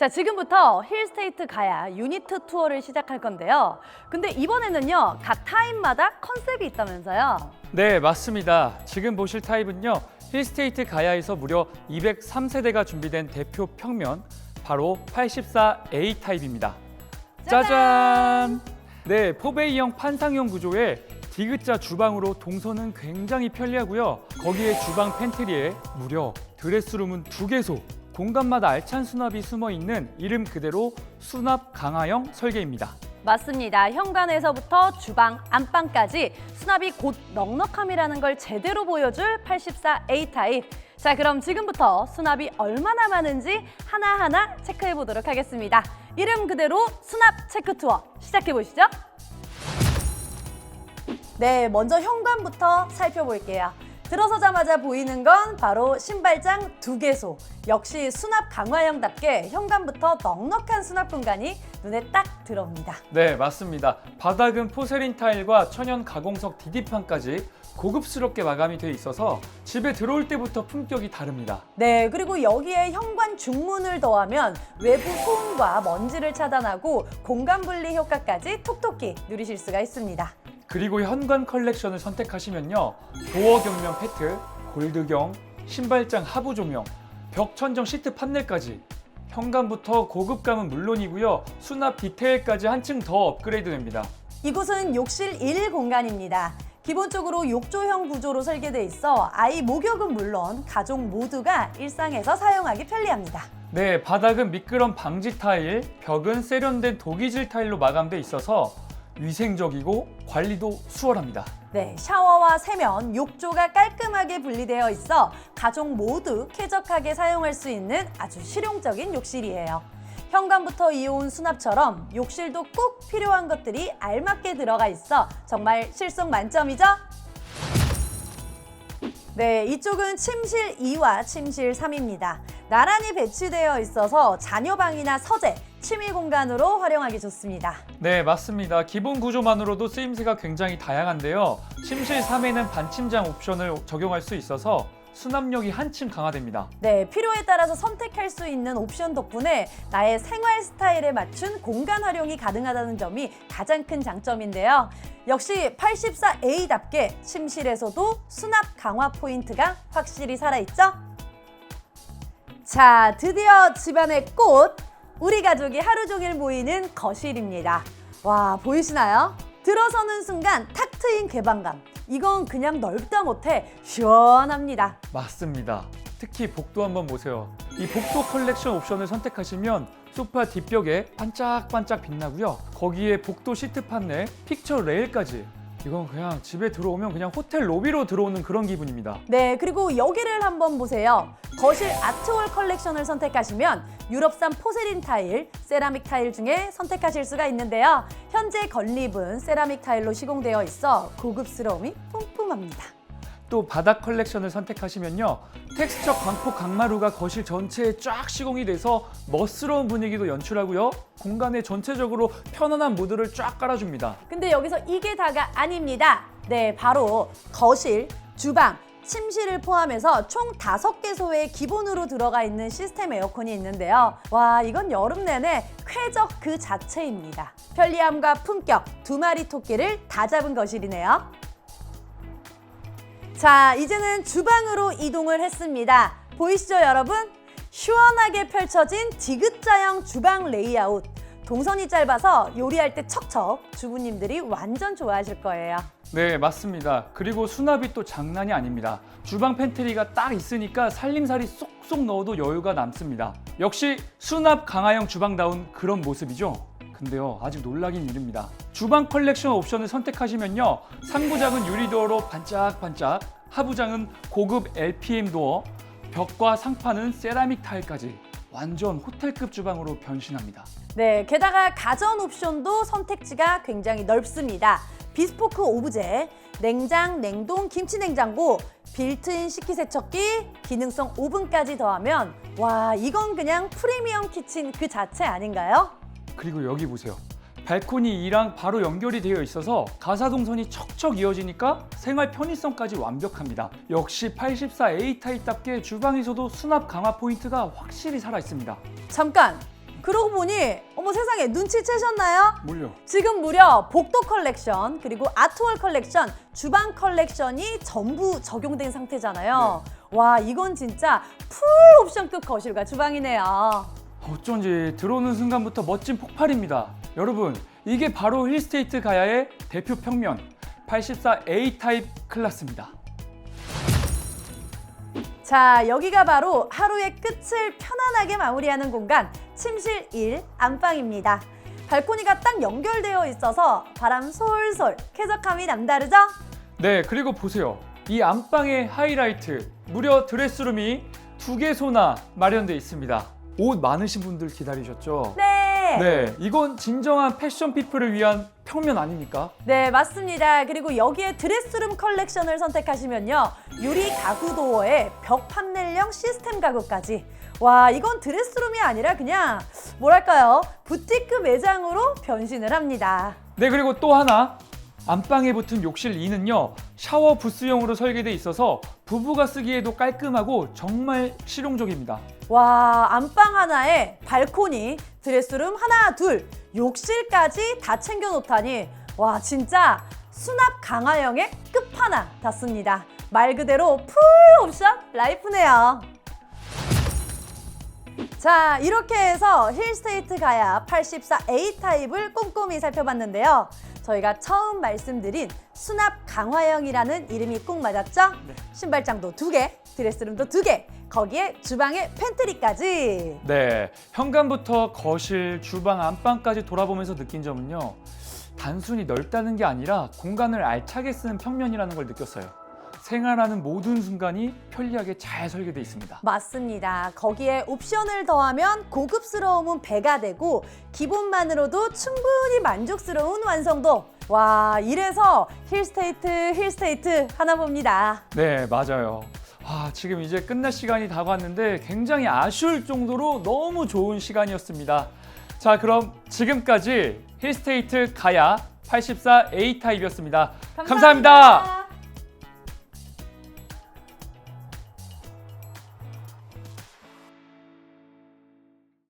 자, 지금부터 힐스테이트 가야 유니트 투어를 시작할 건데요. 근데 이번에는요, 각 타임마다 컨셉이 있다면서요. 네, 맞습니다. 지금 보실 타입은요. 힐스테이트 가야에서 무려 203세대가 준비된 대표 평면 바로 84A 타입입니다. 짜잔! 네, 포베이형 판상형 구조의 디귿자 주방으로 동선은 굉장히 편리하고요. 거기에 주방 팬트리에 무려 드레스룸은 두 개소, 공간마다 알찬 수납이 숨어 있는 이름 그대로 수납 강화형 설계입니다. 맞습니다. 현관에서부터 주방, 안방까지 수납이 곧 넉넉함이라는 걸 제대로 보여줄 84A 타입. 자, 그럼 지금부터 수납이 얼마나 많은지 하나하나 체크해 보도록 하겠습니다. 이름 그대로 수납 체크 투어 시작해 보시죠. 네, 먼저 현관부터 살펴볼게요. 들어서자마자 보이는 건 바로 신발장 두 개소. 역시 수납 강화형답게 현관부터 넉넉한 수납 공간이 눈에 딱 들어옵니다. 네, 맞습니다. 바닥은 포세린 타일과 천연 가공석 디디판까지 고급스럽게 마감이 돼 있어서 집에 들어올 때부터 품격이 다릅니다. 네, 그리고 여기에 현관 중문을 더하면 외부 소음과 먼지를 차단하고 공간 분리 효과까지 톡톡히 누리실 수가 있습니다. 그리고 현관 컬렉션을 선택하시면요. 도어 경면 패트, 골드경, 신발장 하부 조명, 벽 천정 시트 판넬까지 현관부터 고급감은 물론이고요. 수납 디테일까지 한층 더 업그레이드 됩니다. 이곳은 욕실 1 공간입니다. 기본적으로 욕조형 구조로 설계돼 있어 아이 목욕은 물론 가족 모두가 일상에서 사용하기 편리합니다. 네, 바닥은 미끄럼 방지 타일, 벽은 세련된 독이질 타일로 마감돼 있어서 위생적이고 관리도 수월합니다. 네, 샤워와 세면, 욕조가 깔끔하게 분리되어 있어 가족 모두 쾌적하게 사용할 수 있는 아주 실용적인 욕실이에요. 현관부터 이어온 수납처럼 욕실도 꼭 필요한 것들이 알맞게 들어가 있어 정말 실속 만점이죠? 네, 이쪽은 침실 2와 침실 3입니다. 나란히 배치되어 있어서 자녀방이나 서재, 취미 공간으로 활용하기 좋습니다. 네, 맞습니다. 기본 구조만으로도 쓰임새가 굉장히 다양한데요. 침실 3에는 반침장 옵션을 적용할 수 있어서 수납력이 한층 강화됩니다. 네, 필요에 따라서 선택할 수 있는 옵션 덕분에 나의 생활 스타일에 맞춘 공간 활용이 가능하다는 점이 가장 큰 장점인데요. 역시 84A답게 침실에서도 수납 강화 포인트가 확실히 살아있죠? 자, 드디어 집안의 꽃! 우리 가족이 하루 종일 모이는 거실입니다. 와, 보이시나요? 들어서는 순간 탁 트인 개방감. 이건 그냥 넓다 못해 시원합니다. 맞습니다. 특히 복도 한번 보세요. 이 복도 컬렉션 옵션을 선택하시면 소파 뒷벽에 반짝반짝 빛나고요. 거기에 복도 시트 판넬, 픽처 레일까지. 이건 그냥 집에 들어오면 그냥 호텔 로비로 들어오는 그런 기분입니다. 네, 그리고 여기를 한번 보세요. 거실 아트월 컬렉션을 선택하시면 유럽산 포세린 타일, 세라믹 타일 중에 선택하실 수가 있는데요. 현재 건립은 세라믹 타일로 시공되어 있어 고급스러움이 뿜뿜합니다. 또 바닥 컬렉션을 선택하시면요. 텍스처 광폭 강마루가 거실 전체에 쫙 시공이 돼서 멋스러운 분위기도 연출하고요. 공간에 전체적으로 편안한 무드를 쫙 깔아줍니다. 근데 여기서 이게 다가 아닙니다. 네, 바로 거실, 주방, 침실을 포함해서 총 다섯 개소의 기본으로 들어가 있는 시스템 에어컨이 있는데요. 와, 이건 여름 내내 쾌적 그 자체입니다. 편리함과 품격 두 마리 토끼를 다 잡은 거실이네요. 자, 이제는 주방으로 이동을 했습니다. 보이시죠, 여러분? 시원하게 펼쳐진 디귿자형 주방 레이아웃. 동선이 짧아서 요리할 때 척척 주부님들이 완전 좋아하실 거예요. 네, 맞습니다. 그리고 수납이 또 장난이 아닙니다. 주방 팬트리가 딱 있으니까 살림살이 쏙쏙 넣어도 여유가 남습니다. 역시 수납 강화형 주방다운 그런 모습이죠. 근데요, 아직 놀라긴 이릅니다. 주방 컬렉션 옵션을 선택하시면요. 상부장은 유리 도어로 반짝반짝, 하부장은 고급 LPM 도어, 벽과 상판은 세라믹 타일까지 완전 호텔급 주방으로 변신합니다. 네, 게다가 가전 옵션도 선택지가 굉장히 넓습니다. 비스포크 오브제, 냉장, 냉동, 김치 냉장고, 빌트인 식기세척기, 기능성 오븐까지 더하면 와, 이건 그냥 프리미엄 키친 그 자체 아닌가요? 그리고 여기 보세요. 발코니 2랑 바로 연결이 되어 있어서 가사동선이 척척 이어지니까 생활 편의성까지 완벽합니다. 역시 84A 타입답게 주방에서도 수납 강화 포인트가 확실히 살아 있습니다. 잠깐! 그러고 보니 어머 세상에 눈치채셨나요? 뭘요? 지금 무려 복도 컬렉션 그리고 아트월 컬렉션, 주방 컬렉션이 전부 적용된 상태잖아요. 와 이건 진짜 풀 옵션급 거실과 주방이네요. 어쩐지 들어오는 순간부터 멋진 폭발입니다. 여러분, 이게 바로 힐스테이트 가야의 대표 평면 84A 타입 클래스입니다. 자 여기가 바로 하루의 끝을 편안하게 마무리하는 공간 침실 1 안방입니다. 발코니가 딱 연결되어 있어서 바람 솔솔 쾌적함이 남다르죠? 네, 그리고 보세요. 이 안방의 하이라이트, 무려 드레스룸이 두 개 소나 마련되어 있습니다. 옷 많으신 분들 기다리셨죠? 네. 네, 이건 진정한 패션 피플을 위한 평면 아닙니까? 네, 맞습니다. 그리고 여기에 드레스룸 컬렉션을 선택하시면요. 유리 가구 도어에 벽 판넬형 시스템 가구까지. 와, 이건 드레스룸이 아니라 그냥 뭐랄까요? 부티크 매장으로 변신을 합니다. 네, 그리고 또 하나. 안방에 붙은 욕실 2는요, 샤워 부스용으로 설계돼 있어서 부부가 쓰기에도 깔끔하고 정말 실용적입니다. 와, 안방 하나에 발코니, 드레스룸 하나, 둘, 욕실까지 다 챙겨 놓다니. 와, 진짜 수납 강화형의 끝판왕 닿습니다. 말 그대로 풀 옵션 라이프네요. 자, 이렇게 해서 힐스테이트 가야 84A 타입을 꼼꼼히 살펴봤는데요. 저희가 처음 말씀드린 수납 강화형이라는 이름이 꼭 맞았죠? 네. 신발장도 두 개, 드레스룸도 두 개, 거기에 주방에 팬트리까지. 네, 현관부터 거실, 주방, 안방까지 돌아보면서 느낀 점은요. 단순히 넓다는 게 아니라 공간을 알차게 쓰는 평면이라는 걸 느꼈어요. 생활하는 모든 순간이 편리하게 잘 설계되어 있습니다. 맞습니다. 거기에 옵션을 더하면 고급스러움은 배가 되고 기본만으로도 충분히 만족스러운 완성도. 와, 이래서 힐스테이트, 힐스테이트 하나 봅니다. 네, 맞아요. 아, 지금 이제 끝날 시간이 다가왔는데 굉장히 아쉬울 정도로 너무 좋은 시간이었습니다. 자, 그럼 지금까지 힐스테이트 가야 84A 타입이었습니다 감사합니다.